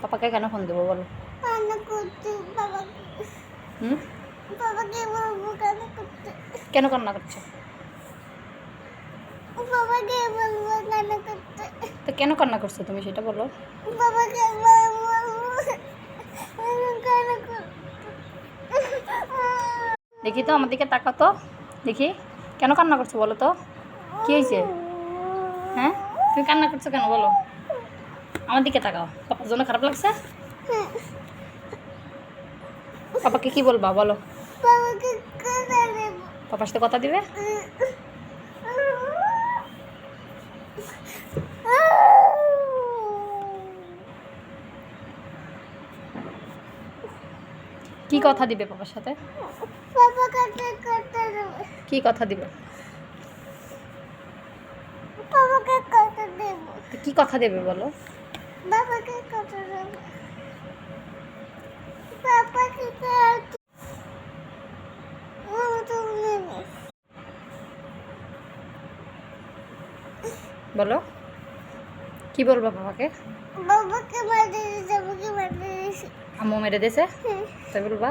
পাপাকে কেন ফোন দেবো বলো? কেন কান্না করছ? তো কেন কান্না করছ তুমি সেটা বলো। দেখি তো আমার দিকে তাকাও তো। দেখি। কেন কান্না করছ বলো তো? কি হয়েছে? হ্যাঁ? তুমি কান্না করছ কেন বলো? আমার দিকে তাকাও। পাপার জন্য খারাপ লাগছে? পাপাকে কি বলবা বলো। পাপার সাথে কথা দিবে? কি কথা দিবে পাপার সাথে? কি কথা দিবে। কি কথা দেবে বলো? বাবাকে কত বাবাকে বলো। কি বলব বাবাকে? বাবাকে মাঝে যাব কি মাঝে আম্মু মেরে দিয়েছে? হ্যাঁ। তাই বলবা?